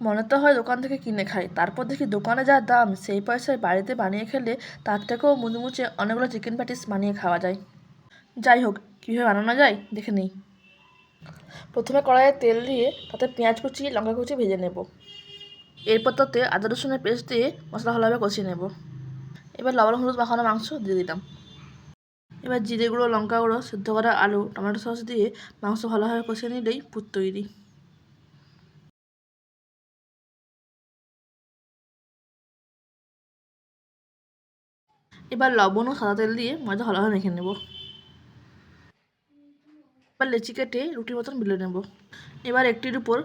মনে তো হয় দোকান থেকে কিনে খাই। তারপর দেখি দোকানে যা দাম, সেই পয়সায় বাড়িতে বানিয়ে খেলে তার থেকেও মুচমুচে অনেকগুলো চিকেন প্যাটিস বানিয়ে খাওয়া যায়। যাই হোক, কীভাবে বানানো যায় দেখে নিই। প্রথমে কড়াইয়ে তেল দিয়ে তাতে পেঁয়াজ কুচি, লঙ্কা কুচি ভেজে নেব। এরপর তাতে আদা, রসুনের পেস্ট দিয়ে মশলা ভালোভাবে কষিয়ে নেব। এবার লবণ, হলুদ মাখানো মাংস দিয়ে দিলাম। এবার জিরে গুঁড়ো, লঙ্কা গুঁড়ো, সিদ্ধ করা আলু, টমেটো সস দিয়ে মাংস ভালোভাবে কষিয়ে নিলেই পুর তৈরি। এবার লবণ ও সাদা তেল দিয়ে ময়দা ভালোভাবে মেখে নেব। এবার লেচি কেটে রুটির মতন বেলে নেব। এবার একটির উপর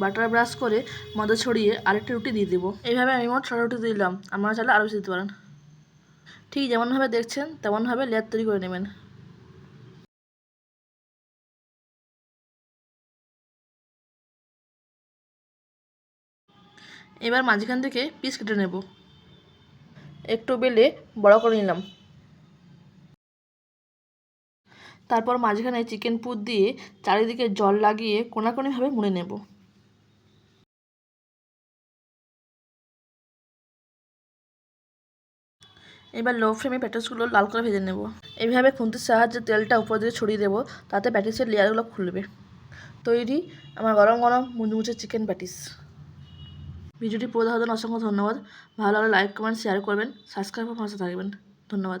বাটার ব্রাশ করে ময়দা ছড়িয়ে আরেকটি রুটি দিয়ে দেবো। এইভাবে আমি মোট ছটা রুটি দিলাম। আপনারা চাইলে আরও বেশি দিতে পারেন। ঠিক যেমনভাবে দেখছেন, তেমনভাবে লেয়ার তৈরি করে নেবেন। এবার মাঝখান থেকে পিস কেটে নেব। একটু বেলে বড় করে নিলাম। তারপর মাঝখানে চিকেন পুর দিয়ে চারিদিকে জল লাগিয়ে কোনাকুনিভাবে মুড়ে নেব। এবার লো ফ্লেমে প্যাটিসগুলো লাল করে ভেজে নেব। এইভাবে খুন্তির সাহায্যে তেলটা উপর দিয়ে ছড়িয়ে দেবো, তাতে প্যাটিসের লেয়ারগুলো খুলবে। তৈরি আমার গরম গরম মুচমুচে চিকেন প্যাটিস ভিডিওটি পুরো জন্য অসংখ্য ধন্যবাদ। ভালো লাগলে লাইক কমেন্ট শেয়ার করবেন। সাবস্ক্রাইব করে পাশে থাকবেন। ধন্যবাদ।